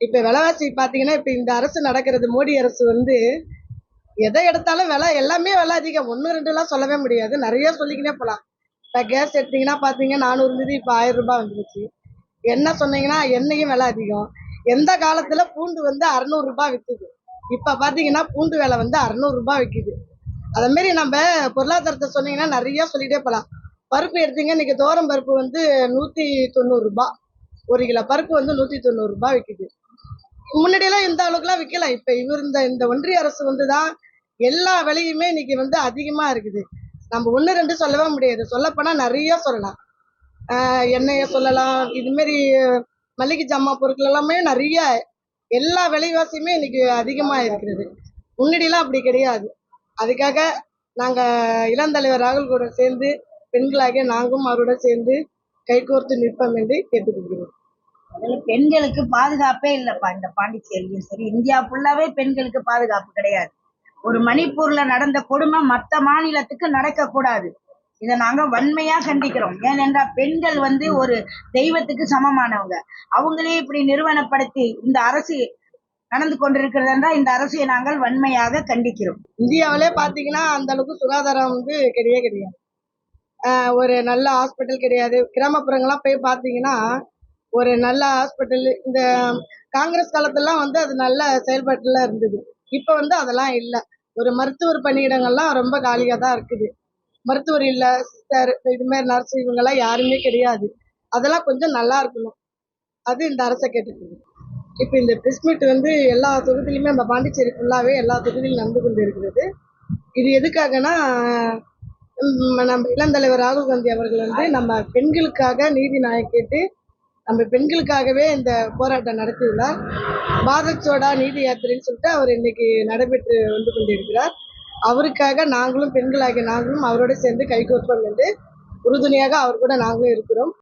இப்ப விலைவாசி பாத்தீங்கன்னா இப்ப இந்த அரசு நடக்கிறது மோடி அரசு வந்து எதை எடுத்தாலும் விலை எல்லாமே விலை அதிகம். ஒன்று ரெண்டு எல்லாம் சொல்லவே முடியாது. நிறைய சொல்லிக்கினே போகலாம் இப்போ கேஸ் எடுத்தீங்கன்னா பார்த்தீங்க நானூறு இருந்தது இப்போ ஆயிரம் ரூபாய் வந்துருச்சு. என்ன சொன்னீங்கன்னா எண்ணெயும் விலை அதிகம். எந்த காலத்தில் பூண்டு வந்து அறநூறுரூபா விற்குது இப்போ பார்த்தீங்கன்னா பூண்டு விலை வந்து அறநூறுரூபா விற்குது அதேமாரி நம்ம பொருளாதாரத்தை சொன்னீங்கன்னா நிறைய சொல்லிட்டே போகலாம் பருப்பு எடுத்தீங்க இன்னைக்கு தோரம் பருப்பு வந்து நூற்றி தொண்ணூறுரூபா ஒரு கிலோ பருப்பு வந்து நூற்றி தொண்ணூறுரூபா விற்குது முன்னாடியெல்லாம் இந்த அளவுக்குலாம் விற்கல இப்போ இவர் இந்த இந்த ஒன்றிய அரசு வந்து தான் எல்லா விலையுமே இன்னைக்கு வந்து அதிகமாக இருக்குது. நம்ம ஒன்று ரெண்டு சொல்லவே முடியாது. சொல்லப்போனால் நிறைய சொல்லலாம். ஆஹ் எண்ணெயை சொல்லலாம். இதுமாரி மளிகை ஜாமான் பொருட்கள் எல்லாமே நிறைய எல்லா விலைவாசியுமே இன்னைக்கு அதிகமாக இருக்கிறது. முன்னாடிலாம் அப்படி கிடையாது. அதுக்காக நாங்கள் இளந்தலைவர் ராகுல் கூட சேர்ந்து பெண்களாகிய நாங்களும் அவரோட சேர்ந்து கைகோர்த்து நிற்போம் என்று கேட்டுக்கொள்கிறோம். அதில் பெண்களுக்கு பாதுகாப்பே இல்லப்பா இந்த பாண்டிச்சேரியும் சரி இந்தியா ஃபுல்லாவே பெண்களுக்கு பாதுகாப்பு கிடையாது. ஒரு மணிப்பூர்ல நடந்த கொடுமை மத்த மாநிலத்துக்கு நடக்கக்கூடாது. இதை நாங்க வன்மையா கண்டிக்கிறோம். ஏனென்றால் பெண்கள் வந்து ஒரு தெய்வத்துக்கு சமமானவங்க. அவங்களே இப்படி நிறுவனப்படுத்தி இந்த அரசு நடந்து கொண்டிருக்கிறது என்றால் இந்த அரசை நாங்கள் வன்மையாக கண்டிக்கிறோம். இந்தியாவிலே பார்த்தீங்கன்னா அந்த அளவுக்கு சுகாதாரம் வந்து கிடையவே கிடையாது. ஆஹ் ஒரு நல்ல ஹாஸ்பிட்டல் கிடையாது. கிராமப்புறங்கள்லாம் போய் பார்த்தீங்கன்னா ஒரு நல்ல ஹாஸ்பிட்டல் இந்த காங்கிரஸ் காலத்தெல்லாம் வந்து அது நல்ல செயல்பாட்டுல இருந்தது. இப்போ வந்து அதெல்லாம் இல்லை. ஒரு மருத்துவர் பணியிடங்கள்லாம் ரொம்ப காலியாக தான் இருக்குது. மருத்துவர் இல்லை சிஸ்டர் இதுமாரி நர்ஸ் இவங்கெல்லாம் யாருமே கிடையாது. அதெல்லாம் கொஞ்சம் நல்லா இருக்கணும். அது இந்த அரசை கேட்டுக்கோங்க இப்போ இந்த ப்ரெஸ் மீட் வந்து எல்லா தொகுதியிலுமே நம்ம பாண்டிச்சேரி ஃபுல்லாகவே எல்லா தொகுதியிலும் நடந்து கொண்டு இருக்கிறது. இது எதுக்காகனா நம்ம இளந்தலைவர் ராகுல் காந்தி அவர்கள் வந்து நம்ம பெண்களுக்காக நீதி நாயக்கேட்டு நம்ம பெண்களுக்காகவே இந்த போராட்டம் நடத்தியுள்ளார் பாரத் சோடா நீதி யாத்திரைன்னு சொல்லிட்டு அவர் இன்னைக்கு நடைபெற்று வந்து கொண்டிருக்கிறார். அவருக்காக நாங்களும் பெண்களாகிய நாங்களும் அவரோட சேர்ந்து கைகோர்ப்போம் என்று உறுதுணையாக அவர் கூட நாங்களும் இருக்கிறோம்.